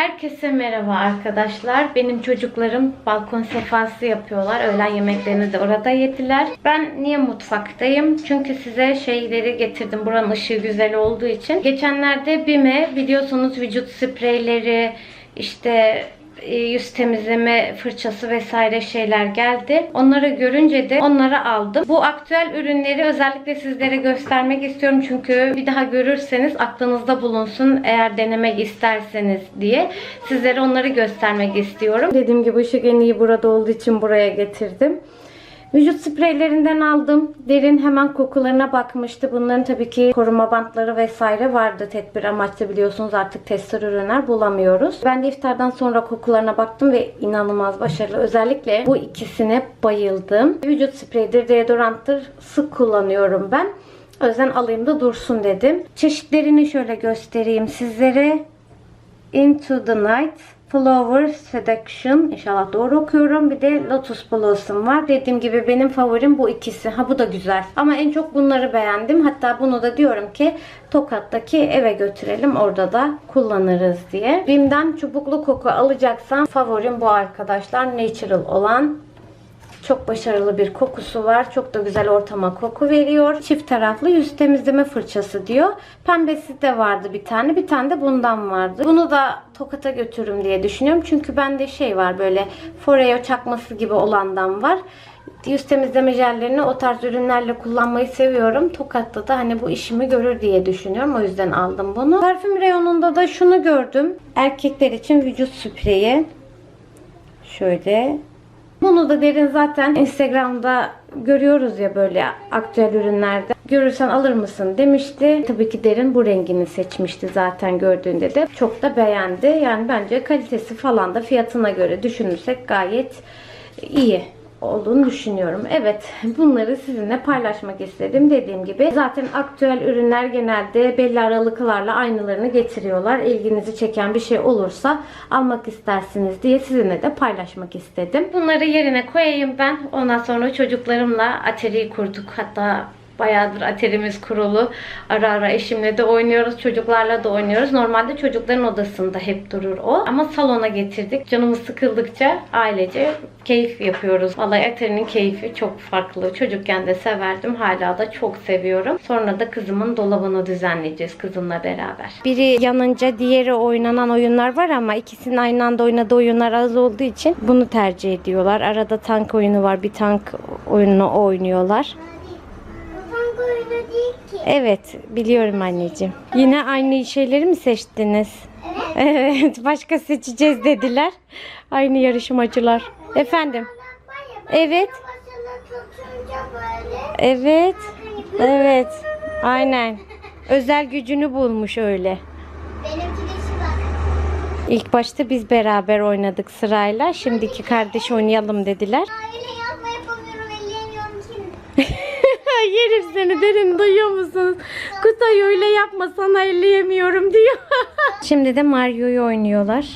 Herkese merhaba arkadaşlar. Benim çocuklarım balkon sefası yapıyorlar. Öğlen yemeklerini de orada yediler. Ben niye mutfaktayım? Çünkü size şeyleri getirdim. Buranın ışığı güzel olduğu için. Geçenlerde BİM'e biliyorsunuz vücut spreyleri, işte yüz temizleme fırçası vesaire şeyler geldi. Onları görünce de onları aldım. Bu aktüel ürünleri özellikle sizlere göstermek istiyorum. Çünkü bir daha görürseniz aklınızda bulunsun eğer denemek isterseniz diye. Sizlere onları göstermek istiyorum. Dediğim gibi ışık en iyi burada olduğu için buraya getirdim. Vücut spreylerinden aldım. Derin hemen kokularına bakmıştı. Bunların tabii ki koruma bantları vesaire vardı tedbir amaçlı biliyorsunuz artık tester ürünler bulamıyoruz. Ben de iftardan sonra kokularına baktım ve inanılmaz başarılı. Özellikle bu ikisine bayıldım. Vücut spreydir, deodoranttır sık kullanıyorum ben. O yüzden alayım da dursun dedim. Çeşitlerini şöyle göstereyim sizlere. Into the Night, Flower Seduction. İnşallah doğru okuyorum. Bir de Lotus Blossom var. Dediğim gibi benim favorim bu ikisi. Ha bu da güzel. Ama en çok bunları beğendim. Hatta bunu da diyorum ki Tokat'taki eve götürelim. Orada da kullanırız diye. Bim'den çubuklu koku alacaksan favorim bu arkadaşlar. Natural olan çok başarılı bir kokusu var. Çok da güzel ortama koku veriyor. Çift taraflı yüz temizleme fırçası diyor. Pembesi de vardı bir tane. Bir tane de bundan vardı. Bunu da Tokat'a götürürüm diye düşünüyorum. Çünkü bende şey var böyle Foreo çakması gibi olandan var. Yüz temizleme jellerini o tarz ürünlerle kullanmayı seviyorum. Tokat'ta da hani bu işimi görür diye düşünüyorum. O yüzden aldım bunu. Parfüm reyonunda da şunu gördüm. Erkekler için vücut spreyi. Şöyle bunu da derin zaten Instagram'da görüyoruz ya böyle aktüel ürünlerde. Görürsen alır mısın demişti. Tabii ki derin bu rengini seçmişti zaten gördüğünde de. Çok da beğendi. Yani bence kalitesi falan da fiyatına göre düşünürsek gayet iyi olduğunu düşünüyorum. Evet bunları sizinle paylaşmak istedim. Dediğim gibi zaten aktüel ürünler genelde belli aralıklarla aynılarını getiriyorlar. İlginizi çeken bir şey olursa almak istersiniz diye sizinle de paylaşmak istedim. Bunları yerine koyayım ben. Ondan sonra çocuklarımla ateri kurduk. Hatta Bayağıdır aterimiz kurulu. Ara ara eşimle de oynuyoruz. Çocuklarla da oynuyoruz. Normalde çocukların odasında hep durur o. Ama salona getirdik. Canımız sıkıldıkça ailece keyif yapıyoruz. Vallahi aterinin keyfi çok farklı. Çocukken de severdim. Hala da çok seviyorum. Sonra da kızımın dolabını düzenleyeceğiz kızımla beraber. Biri yanınca diğeri oynanan oyunlar var ama ikisinin aynı anda oynadığı oyunlar az olduğu için bunu tercih ediyorlar. Arada tank oyunu var. Bir tank oyununu oynuyorlar. Evet, biliyorum anneciğim. Yine aynı şeyleri mi seçtiniz? Evet. başka seçeceğiz dediler. Aynı yarışmacılar. Efendim? Evet. Evet. Evet. Aynen. Özel gücünü bulmuş öyle. İlk başta biz beraber oynadık sırayla. Şimdiki kardeş oynayalım dediler. Yerim seni derin duyuyor musunuz? Kutay öyle yapma sana elleyemiyorum diyor. Şimdi de Mario'yu oynuyorlar.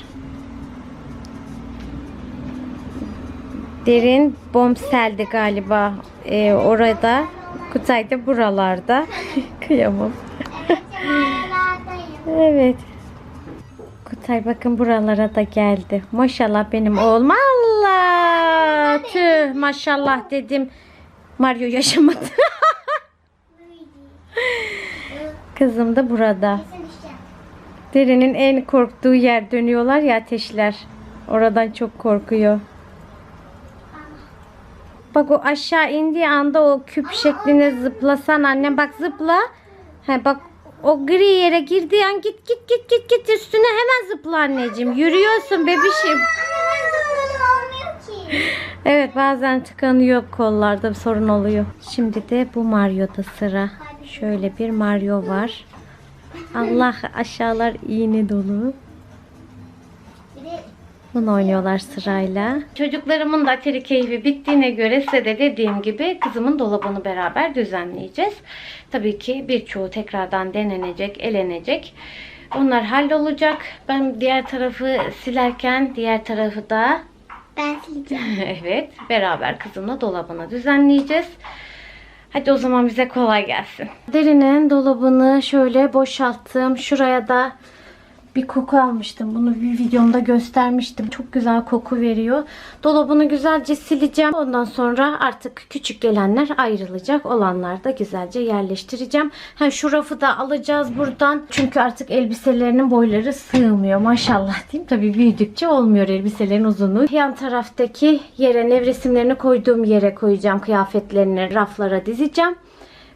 Derin Bombsel'di galiba ee, orada. Kutay da buralarda. Kıyamam. Evet. Kutay bakın buralara da geldi. Maşallah benim oğlum. Allah! Tüh maşallah dedim. Mario yaşamadı. Kızım da burada. Derinin en korktuğu yer dönüyorlar ya ateşler. Oradan çok korkuyor. Bak o aşağı indiği anda o küp şeklinde zıplasan anne bak zıpla. He bak o gri yere girdiği an git git git git git üstüne hemen zıpla anneciğim. Yürüyorsun bebişim. Evet bazen tıkanıyor kollarda sorun oluyor. Şimdi de bu Mario'da sıra. Şöyle bir Mario var. Allah aşağılar iğne dolu. Bir Bunu oynuyorlar sırayla. Çocuklarımın da ateri keyfi bittiğine göre size de dediğim gibi kızımın dolabını beraber düzenleyeceğiz. Tabii ki birçoğu tekrardan denenecek, elenecek. Onlar hallolacak. Ben diğer tarafı silerken diğer tarafı da ben sileceğim. evet beraber kızımla dolabını düzenleyeceğiz. Hadi o zaman bize kolay gelsin. Derinin dolabını şöyle boşalttım. Şuraya da bir koku almıştım. Bunu bir videomda göstermiştim. Çok güzel koku veriyor. Dolabını güzelce sileceğim. Ondan sonra artık küçük gelenler ayrılacak. Olanlar da güzelce yerleştireceğim. Ha, şu rafı da alacağız buradan. Çünkü artık elbiselerinin boyları sığmıyor. Maşallah diyeyim. Tabii büyüdükçe olmuyor elbiselerin uzunluğu. Yan taraftaki yere nevresimlerini koyduğum yere koyacağım. Kıyafetlerini raflara dizeceğim.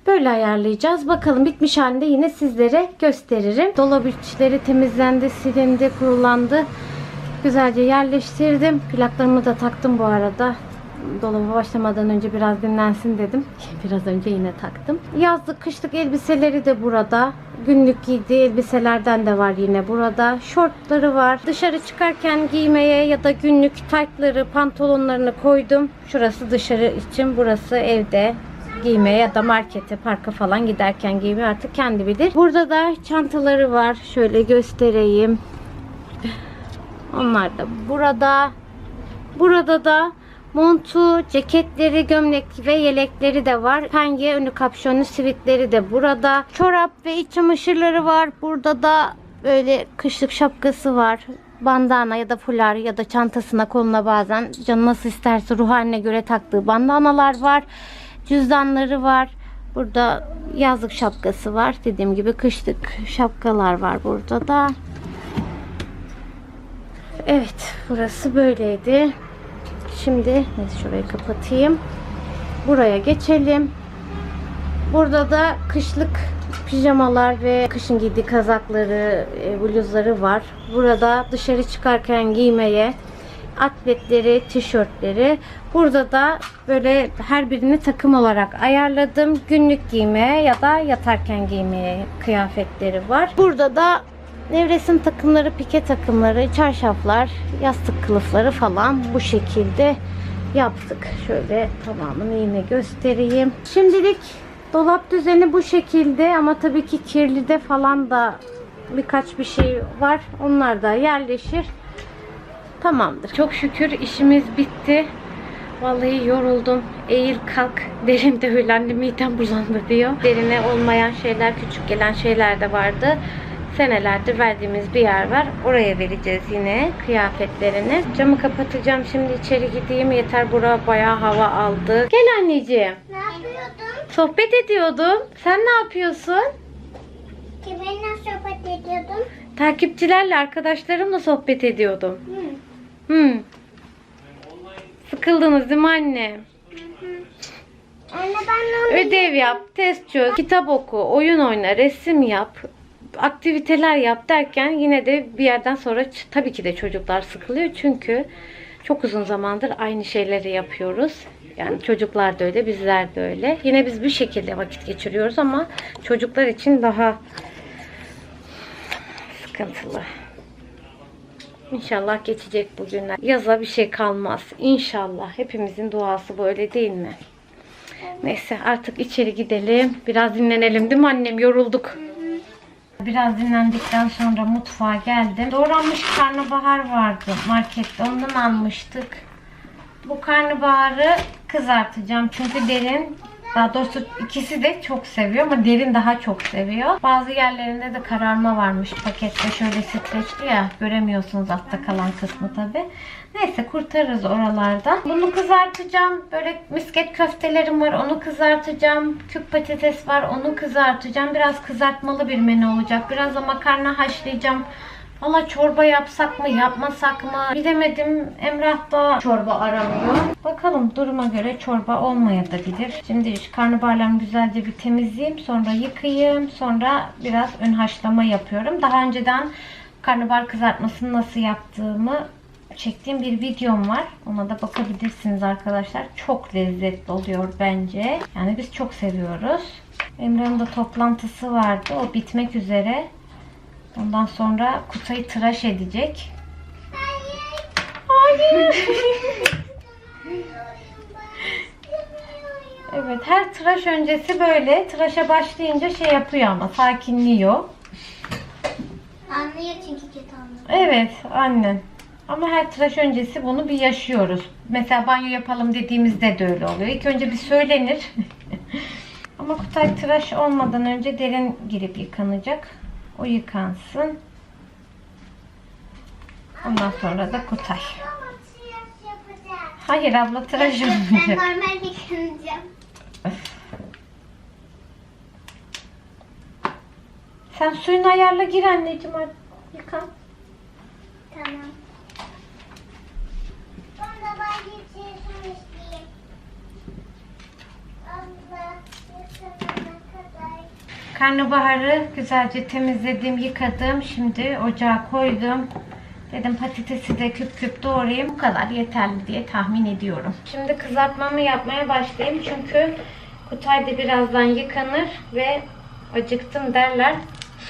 Böyle ayarlayacağız. Bakalım bitmiş halinde yine sizlere gösteririm. Dolap içleri temizlendi, silindi, kurulandı. Güzelce yerleştirdim. Plaklarımı da taktım bu arada. Dolaba başlamadan önce biraz dinlensin dedim. Biraz önce yine taktım. Yazlık, kışlık elbiseleri de burada. Günlük giydiği elbiselerden de var yine burada. Şortları var. Dışarı çıkarken giymeye ya da günlük taytları, pantolonlarını koydum. Şurası dışarı için, burası evde giymeye ya da markete, parka falan giderken giymeye artık kendi bilir. Burada da çantaları var. Şöyle göstereyim. Onlar da burada. Burada da montu, ceketleri, gömlek ve yelekleri de var. Penye, önü kapşonlu sivitleri de burada. Çorap ve iç çamaşırları var. Burada da böyle kışlık şapkası var. Bandana ya da fular ya da çantasına koluna bazen canı nasıl isterse ruh haline göre taktığı bandanalar var. Cüzdanları var. Burada yazlık şapkası var. Dediğim gibi kışlık şapkalar var burada da. Evet, burası böyleydi. Şimdi neyse şurayı kapatayım. Buraya geçelim. Burada da kışlık pijamalar ve kışın giydiği kazakları, e, bluzları var. Burada dışarı çıkarken giymeye atletleri, tişörtleri. Burada da böyle her birini takım olarak ayarladım. Günlük giymeye ya da yatarken giymeye kıyafetleri var. Burada da nevresim takımları, pike takımları, çarşaflar, yastık kılıfları falan bu şekilde yaptık. Şöyle tamamını yine göstereyim. Şimdilik dolap düzeni bu şekilde ama tabii ki kirli de falan da birkaç bir şey var. Onlar da yerleşir. Tamamdır. Çok şükür işimiz bitti. Vallahi yoruldum. Eğil kalk. Derin de hülendi midem bulandı diyor. Derine olmayan şeyler, küçük gelen şeyler de vardı. Senelerdir verdiğimiz bir yer var. Oraya vereceğiz yine kıyafetlerini. Camı kapatacağım. Şimdi içeri gideyim. Yeter bura bayağı hava aldı. Gel anneciğim. Ne yapıyordun? Sohbet ediyordum. Sen ne yapıyorsun? Kiminle sohbet ediyordun? Takipçilerle, arkadaşlarımla sohbet ediyordum. Hı. Hmm. Sıkıldınız değil mi anne? Anne ben onu Ödev yap, test çöz, kitap oku, oyun oyna, resim yap, aktiviteler yap derken yine de bir yerden sonra tabii ki de çocuklar sıkılıyor çünkü çok uzun zamandır aynı şeyleri yapıyoruz. Yani çocuklar da öyle, bizler de öyle. Yine biz bir şekilde vakit geçiriyoruz ama çocuklar için daha sıkıntılı. İnşallah geçecek bu günler. Yaza bir şey kalmaz. İnşallah. Hepimizin duası böyle değil mi? Neyse artık içeri gidelim. Biraz dinlenelim değil mi annem? Yorulduk. Biraz dinlendikten sonra mutfağa geldim. Doğranmış karnabahar vardı markette. Ondan almıştık. Bu karnabaharı kızartacağım. Çünkü derin daha doğrusu ikisi de çok seviyor ama derin daha çok seviyor. Bazı yerlerinde de kararma varmış pakette. Şöyle streçli ya göremiyorsunuz altta kalan kısmı tabi. Neyse kurtarırız oralardan. Bunu kızartacağım. Böyle misket köftelerim var. Onu kızartacağım. Küp patates var. Onu kızartacağım. Biraz kızartmalı bir menü olacak. Biraz da makarna haşlayacağım. Valla çorba yapsak mı yapmasak mı bilemedim. Emrah da çorba aramıyor. Bakalım duruma göre çorba olmayabilir. Şimdi şu karnabaharlarımı güzelce bir temizleyeyim. Sonra yıkayayım. Sonra biraz ön haşlama yapıyorum. Daha önceden karnabahar kızartmasını nasıl yaptığımı çektiğim bir videom var. Ona da bakabilirsiniz arkadaşlar. Çok lezzetli oluyor bence. Yani biz çok seviyoruz. Emre'nin de toplantısı vardı. O bitmek üzere. Ondan sonra Kutay'ı tıraş edecek. Hayır. Evet her tıraş öncesi böyle. Tıraşa başlayınca şey yapıyor ama sakinliyor. Anlıyor çünkü kötü anlıyor. Evet annen. Ama her tıraş öncesi bunu bir yaşıyoruz. Mesela banyo yapalım dediğimizde de öyle oluyor. İlk önce bir söylenir. Ama Kutay tıraş olmadan önce derin girip yıkanacak. O yıkansın. Ondan sonra da Kutay. Hayır abla tıraş Ben olmayacak. normal yıkanacağım. Sen suyunu ayarla gir anneciğim hadi. Yıkan. Tamam. Sonra ben bir şey su isteyeyim. Abla yıkanana kadar. Karnabaharı güzelce temizledim, yıkadım. Şimdi ocağa koydum. Dedim patatesi de küp küp doğrayayım. Bu kadar yeterli diye tahmin ediyorum. Şimdi kızartmamı yapmaya başlayayım. Çünkü Kutay da birazdan yıkanır ve acıktım derler.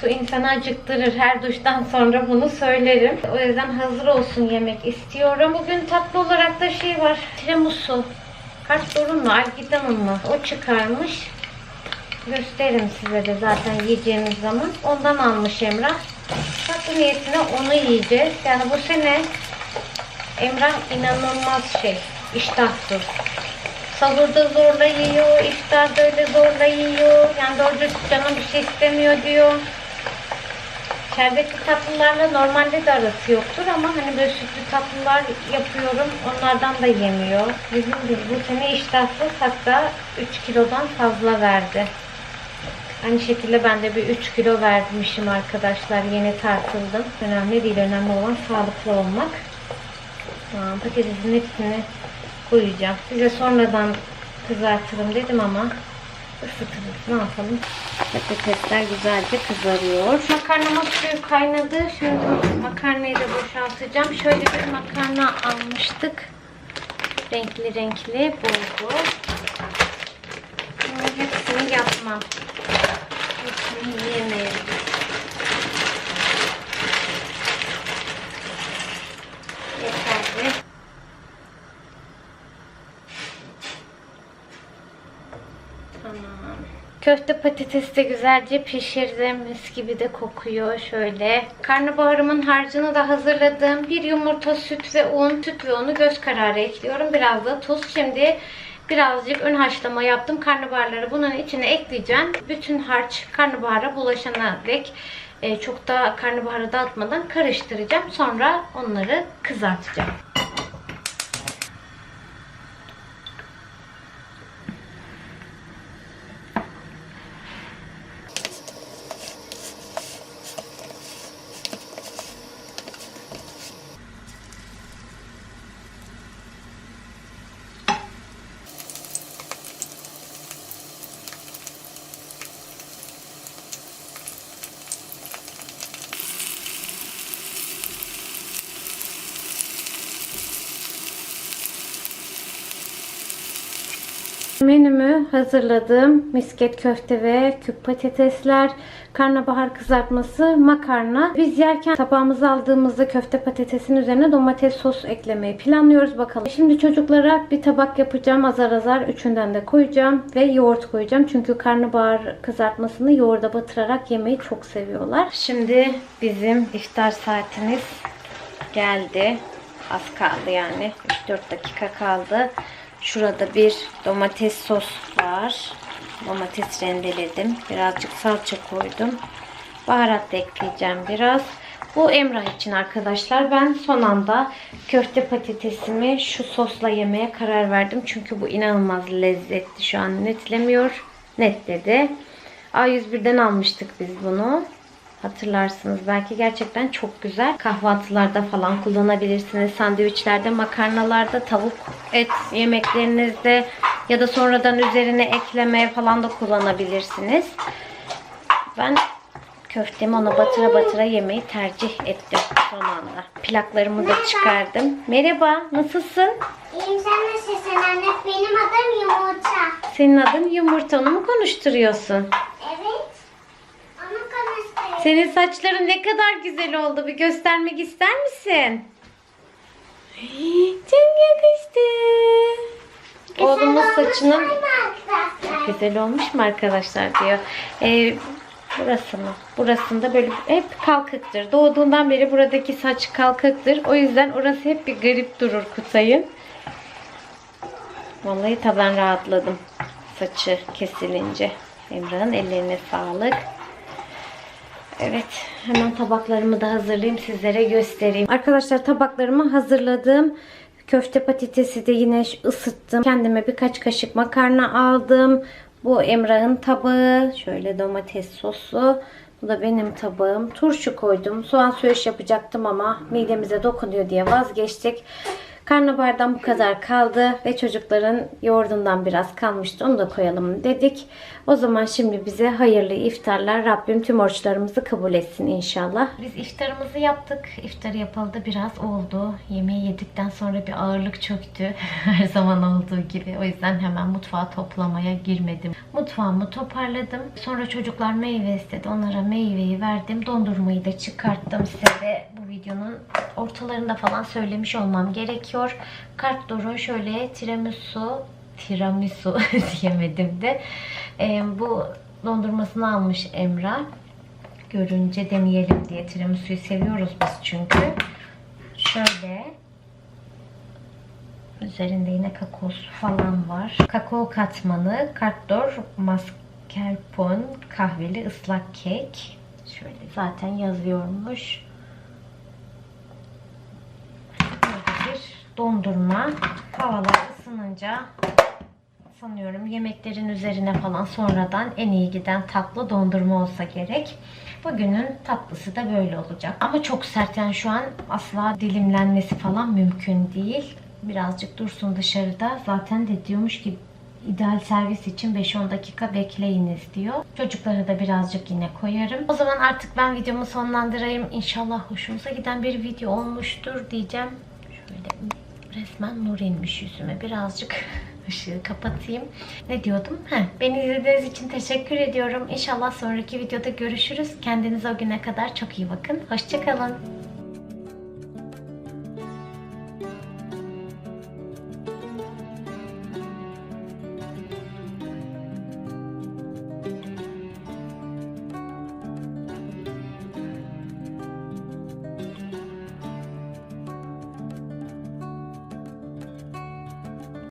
Su insanı acıktırır. Her duştan sonra bunu söylerim. O yüzden hazır olsun yemek istiyorum. Bugün tatlı olarak da şey var. Tiramisu. Kaç sorun mu? Algidan'ın mı? O çıkarmış. Gösteririm size de zaten yiyeceğimiz zaman. Ondan almış Emrah. Tatlı niyetine onu yiyeceğiz. Yani bu sene Emrah inanılmaz şey. iştahsız. Sahurda zorla yiyor, iftarda öyle zorla yiyor. Yani doğru dürüst canım bir şey istemiyor diyor. Şerbetli tatlılarla normalde de arası yoktur ama hani böyle sütlü tatlılar yapıyorum. Onlardan da yemiyor. Bizim bu sene iştahsız hatta 3 kilodan fazla verdi. Aynı şekilde ben de bir 3 kilo vermişim arkadaşlar. Yeni tartıldım. Önemli değil. Önemli olan sağlıklı olmak. Tamam, hepsini koyacağım. Size sonradan kızartırım dedim ama ısıtırız. Ne yapalım? Patatesler güzelce kızarıyor. Makarnamız suyu kaynadı. Şimdi makarnayı da boşaltacağım. Şöyle bir makarna almıştık. Renkli renkli bulgur. Yapmam. Hepsini. Yeterli. Tamam. Köfte patatesi de güzelce pişirdim. Mis gibi de kokuyor şöyle. Karnabaharımın harcını da hazırladım. Bir yumurta, süt ve un. Süt ve unu göz kararı ekliyorum. Biraz da tuz. Şimdi birazcık ön haşlama yaptım. Karnabaharları bunun içine ekleyeceğim. Bütün harç karnabahara bulaşana dek e, çok da karnabaharı dağıtmadan karıştıracağım. Sonra onları kızartacağım. Menümü hazırladım. Misket köfte ve küp patatesler, karnabahar kızartması, makarna. Biz yerken tabağımızı aldığımızda köfte patatesin üzerine domates sos eklemeyi planlıyoruz bakalım. Şimdi çocuklara bir tabak yapacağım. Azar azar üçünden de koyacağım ve yoğurt koyacağım. Çünkü karnabahar kızartmasını yoğurda batırarak yemeyi çok seviyorlar. Şimdi bizim iftar saatimiz geldi. Az kaldı yani. 3-4 dakika kaldı. Şurada bir domates sos var. Domates rendeledim. Birazcık salça koydum. Baharat da ekleyeceğim biraz. Bu Emrah için arkadaşlar. Ben son anda köfte patatesimi şu sosla yemeye karar verdim. Çünkü bu inanılmaz lezzetli. Şu an netlemiyor. Netledi. A101'den almıştık biz bunu. Hatırlarsınız belki gerçekten çok güzel. Kahvaltılarda falan kullanabilirsiniz. Sandviçlerde, makarnalarda, tavuk, et yemeklerinizde ya da sonradan üzerine eklemeye falan da kullanabilirsiniz. Ben köftemi ona batıra batıra yemeyi tercih ettim anda. Plaklarımı da çıkardım. Merhaba, nasılsın? İyiyim sen nasılsın anne? Benim adım Yumurta. Senin adın Yumurta. Onu mu konuşturuyorsun? Evet. Senin saçların ne kadar güzel oldu. Bir göstermek ister misin? Çok yakıştı. Oğlumun saçının güzel olmuş mu arkadaşlar diyor. Ee, burası mı? Burasında böyle hep kalkıktır. Doğduğundan beri buradaki saç kalkıktır. O yüzden orası hep bir garip durur Kutay'ın. Vallahi taban rahatladım. Saçı kesilince. Emrah'ın ellerine sağlık. Evet, hemen tabaklarımı da hazırlayayım sizlere göstereyim. Arkadaşlar tabaklarımı hazırladım. Köfte patatesi de yine ısıttım. Kendime birkaç kaşık makarna aldım. Bu Emrah'ın tabağı. Şöyle domates soslu. Bu da benim tabağım. Turşu koydum. Soğan söğüş yapacaktım ama midemize dokunuyor diye vazgeçtik. Karnabahardan bu kadar kaldı ve çocukların yoğurdundan biraz kalmıştı. Onu da koyalım dedik. O zaman şimdi bize hayırlı iftarlar. Rabbim tüm oruçlarımızı kabul etsin inşallah. Biz iftarımızı yaptık. İftarı yapalı da biraz oldu. Yemeği yedikten sonra bir ağırlık çöktü. Her zaman olduğu gibi. O yüzden hemen mutfağı toplamaya girmedim. Mutfağımı toparladım. Sonra çocuklar meyve istedi. Onlara meyveyi verdim. Dondurmayı da çıkarttım. Size de bu videonun ortalarında falan söylemiş olmam gerekiyor. Kartdor'un şöyle tiramisu tiramisu diyemedim de Ee, bu dondurmasını almış Emrah. Görünce deneyelim diye tiramisu'yu seviyoruz biz çünkü. Şöyle Üzerinde yine kakaosu falan var. Kakao katmanı, kartdor, mascarpone, kahveli ıslak kek. Şöyle zaten yazıyormuş. Böyle bir dondurma. Havalar ısınınca sanıyorum yemeklerin üzerine falan sonradan en iyi giden tatlı dondurma olsa gerek. Bugünün tatlısı da böyle olacak. Ama çok sert yani şu an asla dilimlenmesi falan mümkün değil. Birazcık dursun dışarıda. Zaten de diyormuş ki ideal servis için 5-10 dakika bekleyiniz diyor. Çocuklara da birazcık yine koyarım. O zaman artık ben videomu sonlandırayım. İnşallah hoşunuza giden bir video olmuştur diyeceğim. Şöyle resmen nur inmiş yüzüme. Birazcık ışığı kapatayım. Ne diyordum? Heh, beni izlediğiniz için teşekkür ediyorum. İnşallah sonraki videoda görüşürüz. Kendinize o güne kadar çok iyi bakın. Hoşçakalın.